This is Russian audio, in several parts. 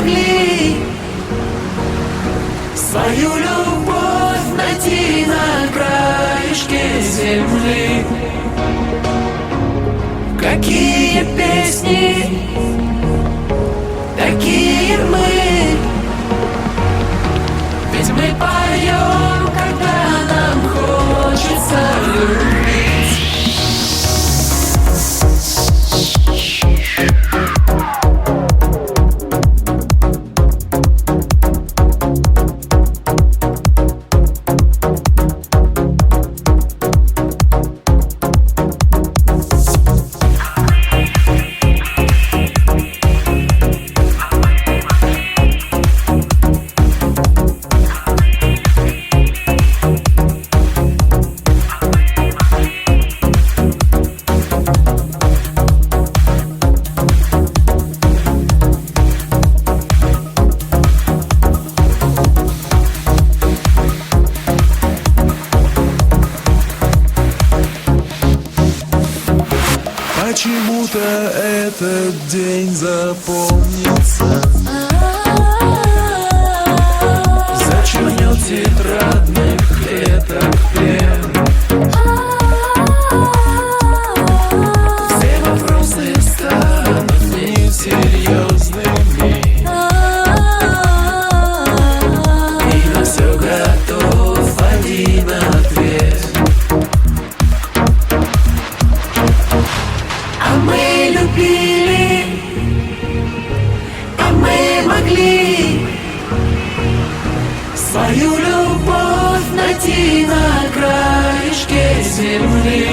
могли Свою любовь найти на краешке земли. Какие песни, такие мы. Ведь мы поем, Почему-то этот день запомнится Зачернел тетрадных Свою любовь найти на краешке земли.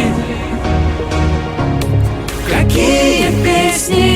Какие песни